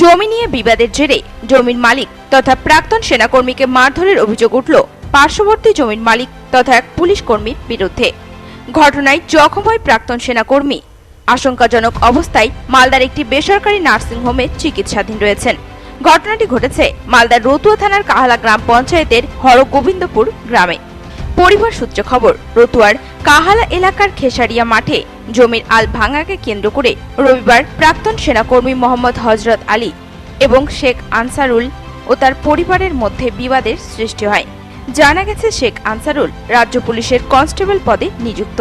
জমি নিয়ে বিবাদের জেরে জমির মালিক তথা প্রাক্তন সেনাকর্মীকে মারধরের অভিযোগ উঠল পার্শ্ববর্তী জমির মালিক তথা এক পুলিশ কর্মীর বিরুদ্ধে। ঘটনায় জখম হয় প্রাক্তন সেনাকর্মী। আশঙ্কাজনক অবস্থায় মালদার একটি বেসরকারি নার্সিংহোমে চিকিৎসাধীন রয়েছেন। ঘটনাটি ঘটেছে মালদার রতুয়া থানার কাহালা গ্রাম পঞ্চায়েতের হরগোবিন্দপুর গ্রামে। পরিবার সূত্রে খবর, রতুয়ার কাহালা এলাকার খেসারিয়া মাঠে জমির আল ভাঙাকে কেন্দ্র করে রবিবার প্রাক্তন সেনাকর্মী মোহাম্মদ হজরত আলী এবং শেখ আনসারুল ও তার পরিবারের মধ্যে বিবাদের সৃষ্টি হয়। জানা গেছে, শেখ আনসারুল রাজ্য পুলিশের কনস্টেবল পদে নিযুক্ত।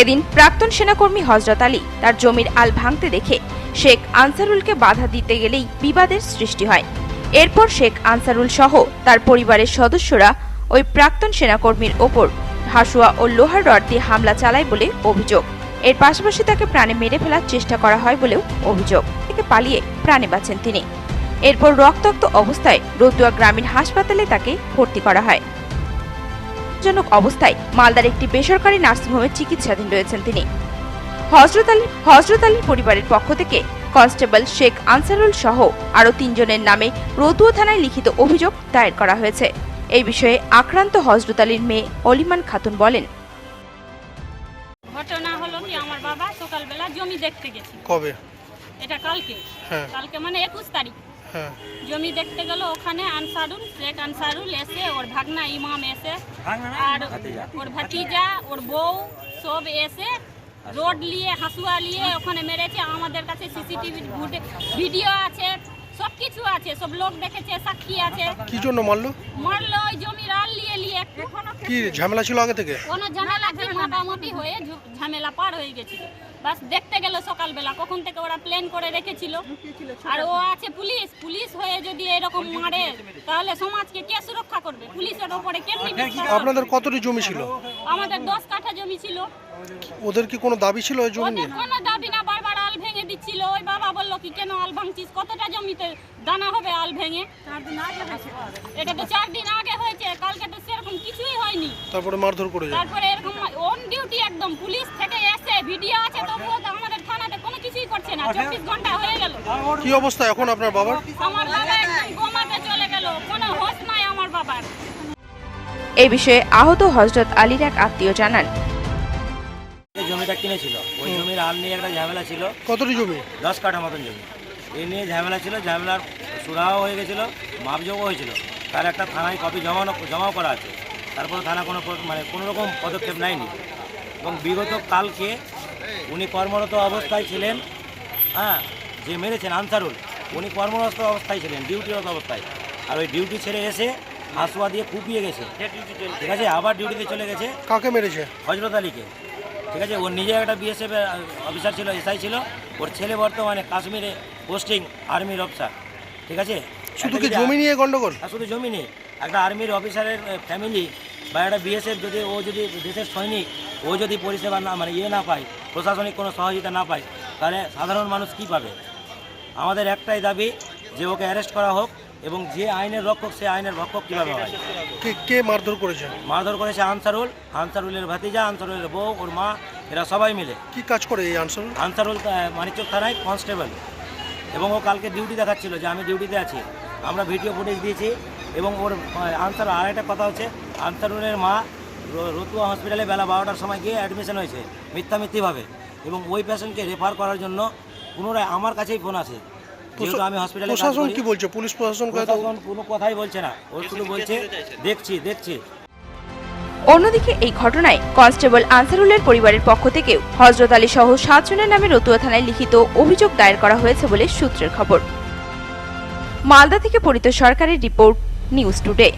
এদিন প্রাক্তন সেনাকর্মী হজরত আলী তার জমির আল ভাঙতে দেখে শেখ আনসারুলকে বাধা দিতে গেলেই বিবাদের সৃষ্টি হয়। এরপর শেখ আনসারুল সহ তার পরিবারের সদস্যরা ওই প্রাক্তন সেনাকর্মীর ওপর হাসুয়া ও লোহার রড দিয়ে হামলা চালায় বলে অভিযোগ। এর পাশাপাশি তাকে প্রাণে মেরে ফেলার চেষ্টা করা হয় বলেও অভিযোগ। থেকে পালিয়ে প্রাণে বাঁচেন তিনি। এরপর রক্তাক্ত অবস্থায় রতুয়া গ্রামীণ হাসপাতালে তাকে ভর্তি করা হয়। জনক অবস্থায় মালদার একটি বেসরকারি নার্সিংহোমে চিকিৎসাধীন রয়েছেন তিনি। হজরত আলী, হজরত আলীর পরিবারের পক্ষ থেকে কনস্টেবল শেখ আনসারুল সহ আরও তিনজনের নামে রতুয়া থানায় লিখিত অভিযোগ দায়ের করা হয়েছে। এই বিষয়ে আক্রান্ত হজরত আলীর মেয়ে অলিমান খাতুন বলেন। ঘটনা হলো কি আমার বাবা সকালবেলা জমি দেখতে গেছিল। কবে? এটা কালকে। হ্যাঁ। কালকে মানে একুশ তারিখ। হ্যাঁ। জমি দেখতে গেল ওখানে আনসারুল শেখ আনসারুল এসে ওর ভাগনা ইমাম এসে আর ওর ভাতিজা ওর বউ সব এসে রোড নিয়ে হাসুয়া নিয়ে ওখানে মেরেছে। আমাদের কাছে সিসিটিভি ভিডিও আছে। সব কিছু আছে সব লোক দেখেছে সাক্ষী আছে। কি জন্য মারলো? মারলো ওই জমির আল নিয়ে নিয়ে কি ঝামেলা ছিল আগে থেকে? কোনো ঝামেলা ছিল মাপামাপি হয়ে ঝামেলা পার হয়ে গেছিল বাস দেখতে গেল সকালবেলা কখন থেকে ওরা প্ল্যান করে রেখেছিল। আর ও আছে পুলিশ পুলিশ হয়ে যদি এরকম মারে তাহলে সমাজকে কে সুরক্ষা করবে? পুলিশের ওপরে কে আপনাদের কতটি জমি ছিল? আমাদের দশ কাঠা জমি ছিল। ওদের কি কোনো দাবি ছিল ওই জমি কোনো দাবি না বারবার আল ভেঙে দিচ্ছিল। ওই বাবা বলল কি কেন আল ভাঙছিস? কতটা জমিতে দানা হবে আল ভেঙে? এটা তো চার দিন আগে হয়েছে কালকে তো সেরকম কিছুই হয়নি। তারপরে মারধর করে তারপরে এরকম অন ডিউটি একদম পুলিশ থেকে এসে ভিডিও আছে তবুও তো আমাদের থানাতে কোনো কিছুই করছে না। চব্বিশ ঘণ্টা হয়ে গেল। কি অবস্থা এখন আপনার বাবার? আমার বাবা একদম গোমাতে চলে গেল। কোনো হোশ নাই আমার বাবার। এই বিষয়ে আহত হজরত আলীর এক আত্মীয় জানান। জমিটা কিনেছিল। ওই জমির আল নিয়ে একটা ঝামেলা ছিল। কতটি জমি? দশ কাঠা মতন জমি। এই নিয়ে ঝামেলা ছিল ঝামেলার সুরাও হয়ে গেছিল মাপযোগও হয়েছিল। তার একটা থানায় কপি জমানো জমাও করা আছে। তারপরে থানা কোনো মানে কোনো রকম পদক্ষেপ নেয়নি। এবং বিগত কালকে উনি কর্মরত অবস্থায় ছিলেন হ্যাঁ যে মেরেছেন আনসারুল উনি কর্মরত অবস্থায় ছিলেন ডিউটিরত অবস্থায়। আর ওই ডিউটি ছেড়ে এসে হাসুয়া দিয়ে কুপিয়ে গেছে। ঠিক আছে আবার ডিউটিতে চলে গেছে। কাকে মেরেছে? হজরত আলীকে। ঠিক আছে ওর নিজে একটা বিএসএফ অফিসার ছিল এসআই ছিল। ওর ছেলে বর্তমানে কাশ্মীরে পোস্টিং আর্মির অফিসার ঠিক আছে? শুধু কি জমি নিয়ে গন্ডগোল? আর শুধু জমি নেই একটা আর্মির অফিসারের ফ্যামিলি বা একটা বিএসএফ যদি ও যদি দেশের সৈনিক ও যদি পরিষেবা না মানে ইয়ে না পায় প্রশাসনিক কোনো সহযোগিতা না পায় তাহলে সাধারণ মানুষ কি পাবে? আমাদের একটাই দাবি যে ওকে অ্যারেস্ট করা হোক এবং যে আইনের রক্ষক সে আইনের রক্ষক কীভাবে হয়? কে কে মারধর করেছে? মারধর করেছে আনসারুল। আনসারুলের ভাতিজা আনসারুলের বউ ওর মা এরা সবাই মিলে। কি কাজ করে এই আনসার আনসারুল আহ, মানিকচক থানায় কনস্টেবল। এবং ও কালকে ডিউটি দেখাচ্ছিল যে আমি ডিউটিতে আছি। আমরা ভিডিও ফুটেজ দিয়েছি এবং ওর আনসার আর একটা কথা হচ্ছে আনসারুলের মা রতুয়া হসপিটালে বেলা বারোটার সময় গিয়ে অ্যাডমিশন হয়েছে মিথ্যামিথ্যিভাবে এবং ওই পেশেন্টকে রেফার করার জন্য পুনরায় আমার কাছেই ফোন আসে। যেহেতু আমি হসপিটালে প্রশাসন কি বলছে? পুলিশ প্রশাসন প্রশাসন কোনো কথাই বলছে না। ও শুধু বলছে দেখছি দেখছি। অন্যদিকে এই ঘটনায় কনস্টেবল আনসারুলের পরিবারের পক্ষ থেকেও হজরত আলী সহ সাতজনের নামে রতুয়া থানায় লিখিত অভিযোগ দায়ের করা হয়েছে বলে সূত্রের খবর। মালদা থেকে পরিত সরকারের রিপোর্ট নিউজ টুডে।